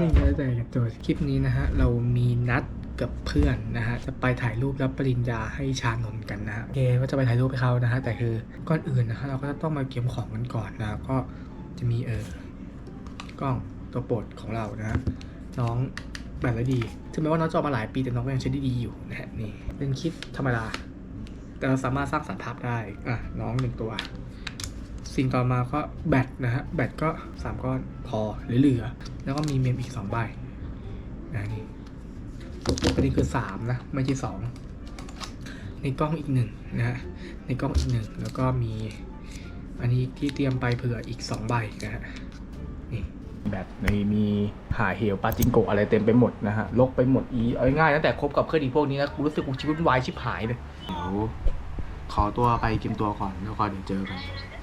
นหนึ่งแล้วแต่กับตัวคลิปนี้นะฮะ เรามีนัดกับเพื่อนนะฮะ จะไปถ่ายรูปรับปริญญาให้ชานนท์กันนะฮะโอเคก็จะไปถ่ายรูปให้เขานะฮะ แต่คือก่อนอื่นนะฮะเราก็ต้องมาเก็บของกันก่อนนะ ก็จะมีเออกล้องตัวโปรดของเรานะฮะน้องแบตและดีถึงแม้ว่าน้องจะออกมาหลายปีแต่น้องก็ยังใช้ได้ดีอยู่นะฮะนี่เป็นคลิปธรรมดา แต่เราสามารถสร้างสรรค์ภาพได้อะน้องหนึ่งตัว สิ่งต่อมาก็แบตนะฮะแบตก็ 3 ก้อนพอหรือเหลือแล้วก็มีเมมอีก 2 ใบนะนี่ประเด็นคือ 3 นะ ไม่ใช่ 2 ในกล้องอีกหนึ่งนะฮะในกล้องอีกหนึ่งแล้วก็มีอันนี้ที่เตรียมไปเผื่ออีก 2 ใบนะฮะนี่แบตในมีหาเหวปาจิงโกะอะไรเต็มไปหมดนะฮะลกไปหมดอีเอาง่ายๆตั้งแต่คบกับเพื่อนอีพวกนี้นะกูรู้สึกกูชีวิตวายชิบหายเลยเดี๋ยวขอตัวไปเตรียมตัวก่อนแล้วก็เดี๋ยวเจอกัน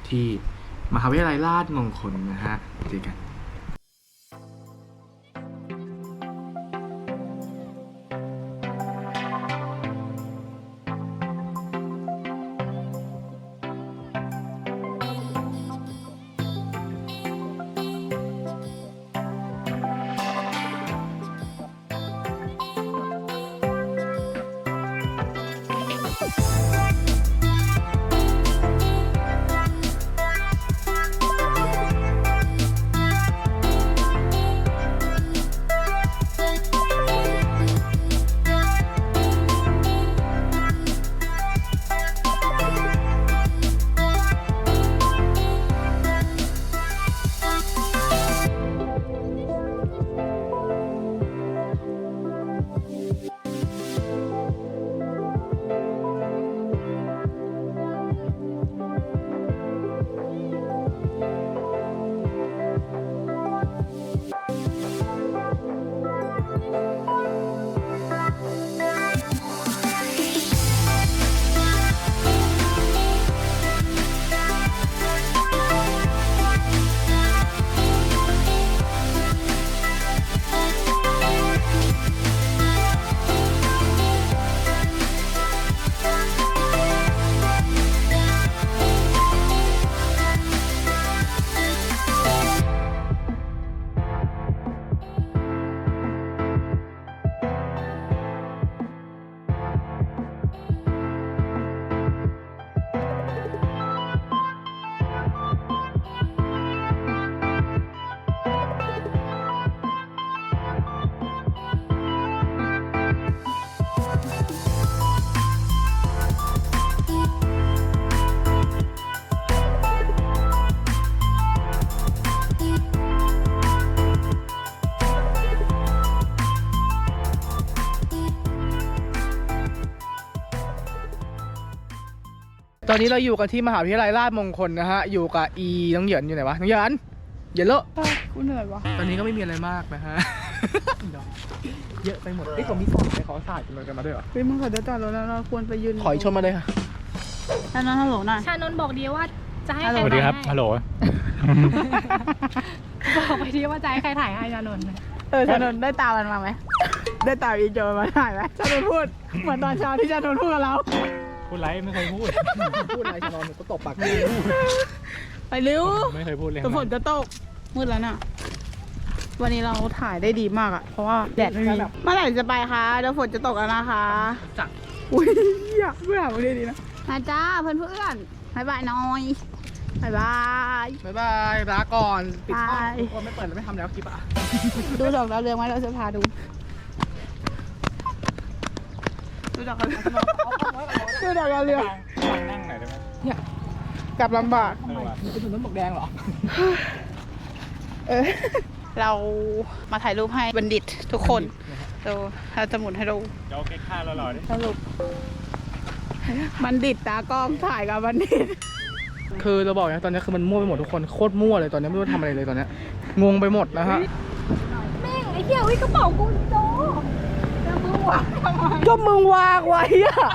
ที่มหาวิทยาลัยราชมงคลนะฮะเจอกัน ตอนนี้เราอยู่กันที่มหาวิทยาลัยราชมงคลนะฮะ อยู่กับอีน้องเหยินอยู่ไหนวะ น้องเหยินเหยินเลอะกูเหนื่อยวะตอนนี้ก็ไม่มีอะไรมากนะฮะ เยอะไปหมดเอ้ยเขามีสอบไปขอสายกันมากันมาด้วยเหรอ เฮ้ยมึงขอเดี๋ยวจอดรถแล้วเราควรไปยืนขออีกชนมาเลยค่ะท่านนั้นฮัลโหลหน่อย ชานนท์บอกดีว่าจะให้ฮัลใคโหลรสวัสดีครับถ่ายฮัลโหลให้บอกไปดีว่าจะให้ใครถ่ายให้ชานนท์เออชานนท์ได้ตามมันมาไหม ได้ตามอีโจมาถ่ายไหมชานนท์พูด เหมือนตอนเช้าที่ชานนท์พูดกับเรา พูดไรไม่เคยพูด พูดอะไรชนอนหนูก็ตบปากไปเร็วไม่เคยพูดเลยแต่ฝนจะตกมืดแล้วน่ะ วันนี้เราถ่ายได้ดีมากอะเพราะว่าแดดไม่มีเมื่อไหร่จะไปคะเดี๋ยวฝนจะตกแล้วนะคะจัดอุ้ยอยากเพื่อนวันนี้ดีนะมาจ้าเพื่อนเพื่อนบายบายหน้อยบายบายบ๊ายบายลาก่อน ปิดห้องบายทุกคนไม่เปิดแล้วไม่ทำแล้วคลิปอะ ดูดอกดาวเรืองไหมเราจะพาดู ดูดอกดาวเรืองดูดอกดาวเรืองนั่งไหนอยได้ไหมกลับลำบากเออว่ะเป็นถนนหมวกแดงเหรอ เออ เรามาถ่ายรูปให้บัณฑิตทุกคนดูเราจะหมุนให้ดูเดี๋ยวเก๊กข้าวหล่อๆดิสรุปบัณฑิตตากล้องถ่ายกับบัณฑิต คือเราบอกนะตอนนี้คือมันมั่วไปหมดทุกคนโคตรมั่วเลยตอนนี้ไม่รู้จะทำอะไรเลยตอนนี้งงไปหมดนะฮะแม่งไอ้เหี้ยอุ้ยกระเป๋ากูโจ ก็มึงวางไว้อะ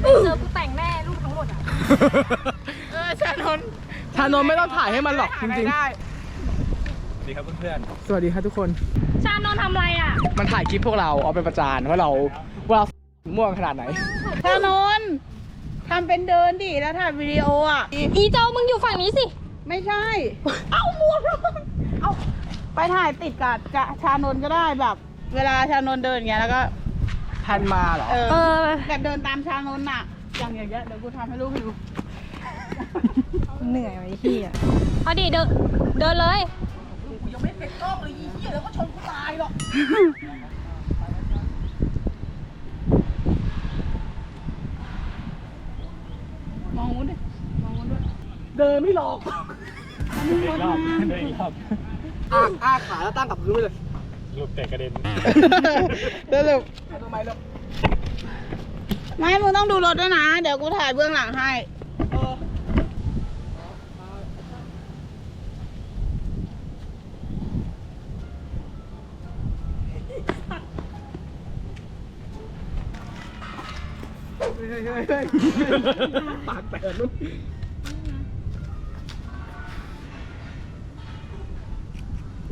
เจอกูแต่งแน่รูปทั้งหมดอะ เออชานนท์ชานนท์ไม่ต้องถ่ายให้มันหรอกจริงได้สวัสดีครับเพื่อนๆ สวัสดีครับทุกคน ชานนท์ทำอะไรอะ มันถ่ายคลิปพวกเราเอาไปประจานว่าเราว่าเราม่วงขนาดไหน ชานนท์ทำเป็นเดินดิแล้วถ่ายวิดีโออะ อีโจมึงอยู่ฝั่งนี้สิ ไม่ใช่ เอาหมวกเอาไปถ่ายติดกับจะชานนท์ก็ได้แบบ เวลาชานนท์เดินอย่างเงี้ยแล้วก็ ทันมาเหรอ เออเออ แบบเดินตามชานนท์อะ อย่างอย่างเงี้ยเดี๋ยวกูทำให้ลูกดูเหนื่อยไอ้เหี้ยเอาดิเดินเดินเลยยังไม่เป็นกล้องเลยอีเหี้ยแล้วก็ชนกูตายหรอกมองงูดิมองงูด้วยเดินไม่หลอก เดินอีกรอบเดินอีกรอบอ้าอ้าขาแล้วตั้งกับพื้นไปเลยลูกเตะกระเด็นเดี๋ยวเร็วทำไมเราไม่มึงต้องดูรถด้วยนะ เดี๋ยวกูถ่ายเบื้องหลังให้เออเฮ้ยเฮ้ยเฮ้ยเฮ้ยปากแตกนุ่น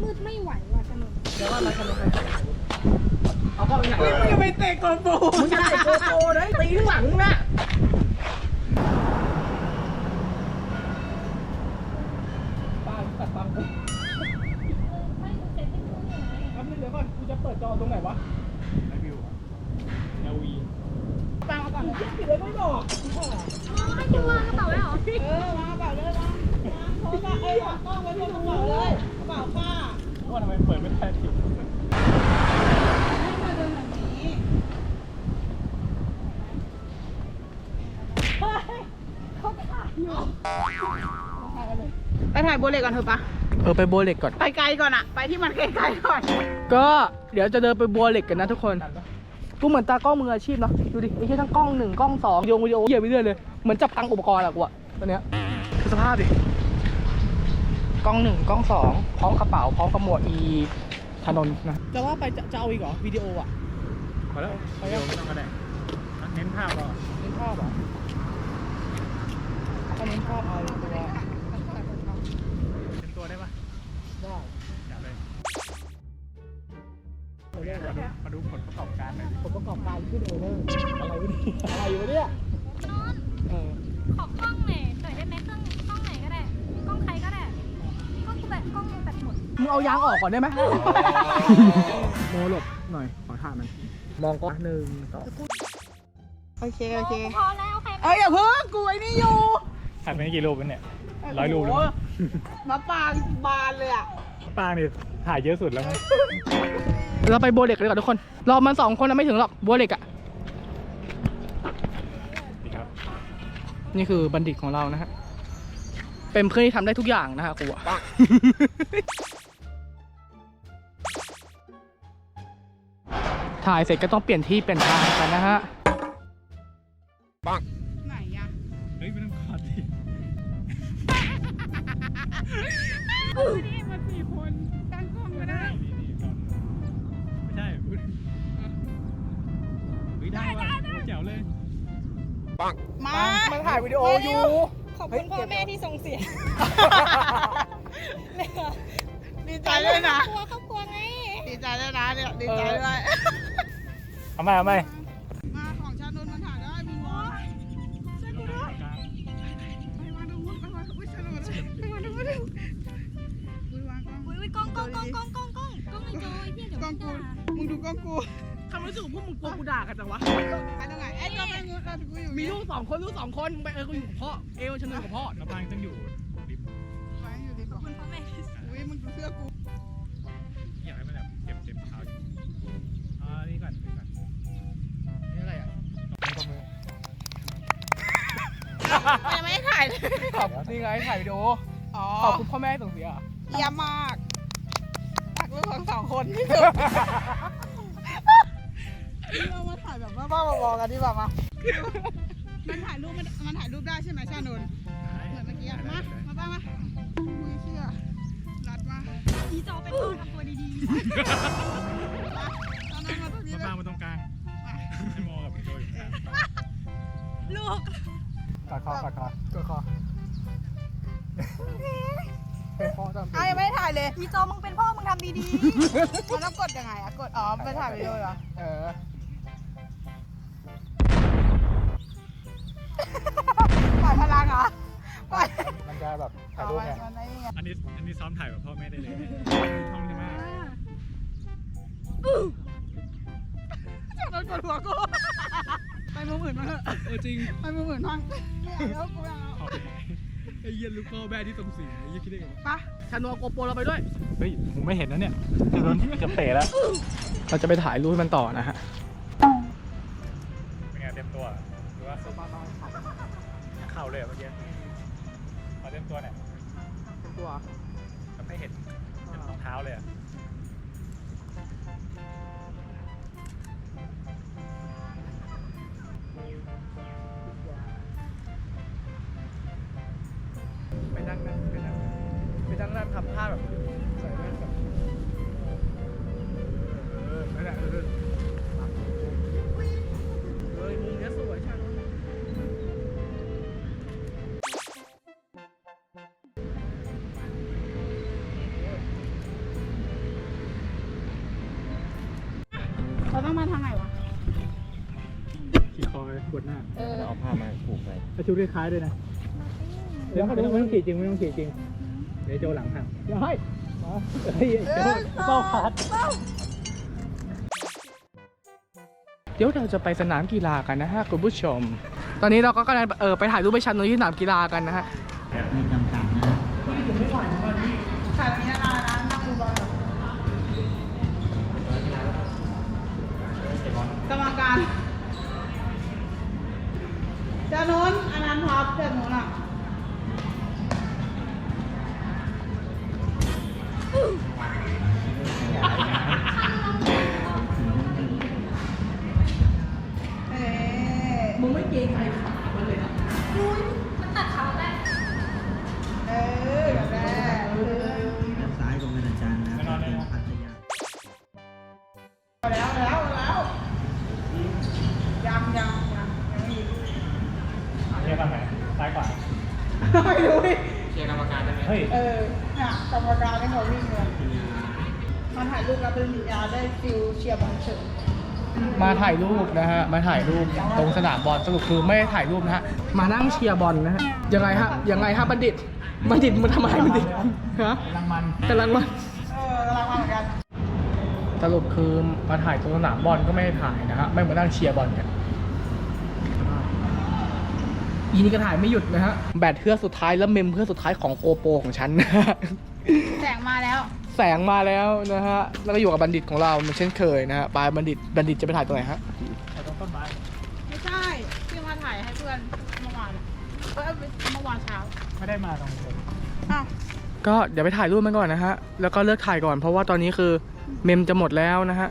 มืดไม่ไหวว่ะถนนเดี๋ยวว่ามาทำอะไรเอาเข้าไปไหนมึงจะไปเตะโกโปรมึงจะเตะโกโปรนะตีข้างหลังนะปังตัดปังกูแป๊บนึงเดี๋ยวก่อนกูจะเปิดจอตรงไหนวะ ไอวิวเอลวี ฟังมาก่อน ปิดเลยไม่บอก ให้จะวางกระเป๋าไว้เหรอ เออวางกระเป๋าเลยนะโทรศัพท์เอ้ยวางกล้องไว้บนกระเป๋าเลยกระเป๋าผ้า ว่าทำไมเปิดไม่ได้ที ให้มาเดินแบบนี้ ไปถ่ายโบเล็กก่อนเถอะปะเออไปบัวเหล็กก่อน ไปไกลก่อนอะไปที่มันไกลๆก่อน ก็เดี๋ยวจะเดินไปบัวเหล็กกันนะทุกคน กูเหมือนตากล้องมืออาชีพเนาะ ดูดิไอ้แค่ทั้งกล้องหนึ่งกล้องสองวิดีโอวิดีโอเหี้ยไปเรื่อยเลย เหมือนจับตังอุปกรณ์อะกูอะตอนเนี้ยคือสภาพดิ กล้องหนึ่งกล้องสองพร้อมกระเป๋าพร้อมกับหมวกอีถนนนะจะว่าไปจะจะเอาอีกเหรอวิดีโออะพอแล้วพอแล้วไม่ต้องมาแดงเน้นภาพก่อนเน้นภาพเหรอถ้าเน้นภาพเอา มาดูมาดูผลประกอบการหน่อยดิผมประกอบการขึ้นเออเนอร์อะไรวะเนี่ยอะไรวะเนี่ย นอนเออ ขอกล้องหน่อยหน่อยได้ไหมเครื่องกล้องไหนก็ได้กล้องใครก็ได้กล้องกูแบบกล้องแบบหมดมึงเอายางออกก่อนได้ไหมโมหลบหน่อย ขอถ่ายมัน มองก็หนึ่งสองโอเค โอเค พอแล้วโอเคเอ้ยอย่าเพิ่งกูไอ้นี่อยู่ถ่ายไปกี่รูปแล้วเนี่ยร้อยรูปแล้วโโหมั้งมาปางบานเลยอะ ป้างนี่ถ่ายเยอะสุดแล้วมั้งเราไปบัวเหล็กกันดีกว่าทุกคน รอมันสองคนนะไม่ถึงหรอกบัวเหล็กอะดีครับนี่คือบัณฑิตของเรานะฮะ เป็นเพื่อนที่ทำได้ทุกอย่างนะฮะกูอะ ถ่ายเสร็จก็ต้องเปลี่ยนที่เปลี่ยนทางกันนะฮะ ไหนอะเฮ้ยไม่ต้องกอดดิ ว่ะโอ้แจ๋วเลย มามันถ่ายวิดีโออยู่ ขอบคุณพ่อแม่ที่ส่งเสียงดีใจด้วยนะ ครอบครัวครอบครัวไง ดีใจด้วยนะเนี่ยดีใจด้วย เอาไหมเอาไหมมาของชานุนมันถ่ายได้มีวอช่วยกูด้วยไปมาดูมุ้นไปมาอุ้ยชานุนไปมาดูมุ้นอุ้ยวางกล้องอุ้ยกล้องกล้องกล้องกล้องกล้องกล้องกล้องไอ้จอยพี่เดี๋ยวกล้องกูมึงดูกล้องกู คำรู้สึกของพวกมึงกลัวกูด่ากันจังวะ ไปตรงไหนเอ้ยกล้องไปงูเรากูอยู่มีลูกสองคนลูกสองคนมึงไปเออกูอยู่กับพ่อ เอวชนนกับพ่อแล้วป้างต้องอยู่ริมไปอยู่ดีกว่าคุณพ่อแม่อุ้ยมึงดูเสื้อกูอยากให้มันแบบเก็บเก็บเอาอ่านี่ก่อนนี่ก่อนนี่อะไรอะเอามือยังไม่ได้ถ่ายเลยขอบนี่ไงถ่ายวิดีโออ๋อขอบคุณพ่อแม่ส่งเสียอะเยี่ยมมากตักลูกของสองคนที่สุด เรามาถ่ายแบบบ้าๆบอๆกันดีกว่ามามันถ่ายรูปมันมันถ่ายรูปได้ใช่ไหมชานนท์เหมือนเมื่อกี้อะมามาป้ามามือเชื่อรัดมาอีจอเป็นคนทำตัวดีตอนนั้นมาตรงนี้มาเลยป้างมาตรงกลางให้มองกับพี่โจอยู่ข้างๆลูกกอดคอกอดคอก็คอเป็นพ่อจำอ้าวยังไม่ได้ถ่ายเลยอีจอมึงเป็นพ่อมึงทำดีมันต้องกดยังไงอะกดอ๋อไปถ่ายวิดีโอเหรอ เออ ปล่อยพลังเหรอปล่อยมันจะแบบถ่ายรูปไงมันไอ้นี่ไงอันนี้อันนี้ซ้อมถ่ายกับพ่อแม่ได้เลยห้องใช่ไหมจับโดนกดหัวกูไปมุมอื่นมาเถอะเออจริงไปมุมอื่นบ้างไม่เอาแล้วกูไม่เอาไอ้เยี่ยลูกพ่อแม่ที่ตรงสีไอ้เยี่ยคิดได้ไงไปชาโนโกโปรเราไปด้วยเฮ้ยผมไม่เห็นนะเนี่ยจะโดนจะเตะแล้วเราจะไปถ่ายรูปให้มันต่อนะฮะเป็นไงเต็มตัว หรือว่าเข่าเลยเมื่อกี้มาเต็มตัวเนี่ยตัวมันไม่เห็นเห็นรองเท้าเลยอะ เราต้องมาทางไหนวะ ขี่คอยกดหน้าเออ เอาผ้ามาผูกเลยถ้าชุดคล้ายๆด้วยนะเดี๋ยวไม่ต้องไม่ต้องขี่จริงไม่ต้องขี่จริง เดี๋ยวโจหลังหักเดี๋ยวให้มาเฮ้ยโจเป้าขาดเดี๋ยวเราจะไปสนามกีฬากันนะฮะคุณผู้ชม ตอนนี้เราก็กำลังเออไปถ่ายรูปไปชันตรงที่สนามกีฬากันนะฮะ มีจำกัดนะ ถ่ายตรงนี้นานๆนะนั่งดูบอลกรรมการ นนอันนั้นพับเจ้านุ้นอะ มาถ่ายรูปรับปริญญาได้ฟิลเชียร์บอลเฉยมาถ่ายรูปนะฮะ มาถ่ายรูปตรงสนามบอลสรุปคือไม่ได้ถ่ายรูปนะฮะ มานั่งเชียร์บอลนะฮะ ยังไงฮะ ยังไงฮะบัณฑิต บัณฑิตมันทำไมบัณฑิต ฮะกำลังมันกำลังมาเออกำลังมาเหมือนกัน สรุปคือมาถ่ายตรงสนามบอลก็ไม่ได้ถ่ายนะฮะ ไม่มานั่งเชียร์บอลกัน อีนี่ก็ถ่ายไม่หยุดนะฮะ แบตเพื่อกสุดท้ายแล้วเมมเพื่อกสุดท้ายของโกโปรของฉันนะฮะแสงมาแล้ว แสงมาแล้วนะฮะ แล้วก็อยู่กับบัณฑิตของเราเหมือนเช่นเคยนะฮะปลายบัณฑิต บัณฑิตจะไปถ่ายตรงไหนฮะแต่ตรงต้นไม้ ไม่ใช่ที่มาถ่ายให้เพื่อนเมื่อวานเออเมื่อวานเช้า ไม่ได้มาตรงนี้เลยอ้าว ก็เดี๋ยวไปถ่ายรูปมันก่อนนะฮะ แล้วก็เลิกถ่ายก่อน เพราะว่าตอนนี้คือเมมจะหมดแล้วนะฮะ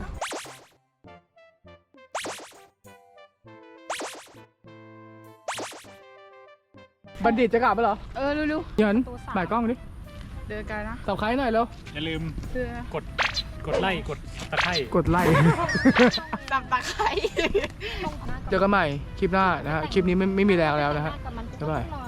บัณฑิตจะกลับไปเหรอ เออเร็วเหยินบ่ายกล้องดิๆ เดินกันนะสับใครหน่อยเร็วอย่าลืมเพื่อกดกดไล่กดตะไคร่กดไลค์ ดับตะไคร้ เจอกันใหม่คลิปหน้านะฮะคลิปนี้ไม่ไม่มีแรงแล้วนะฮะกับมันบ๊ายบายต้องน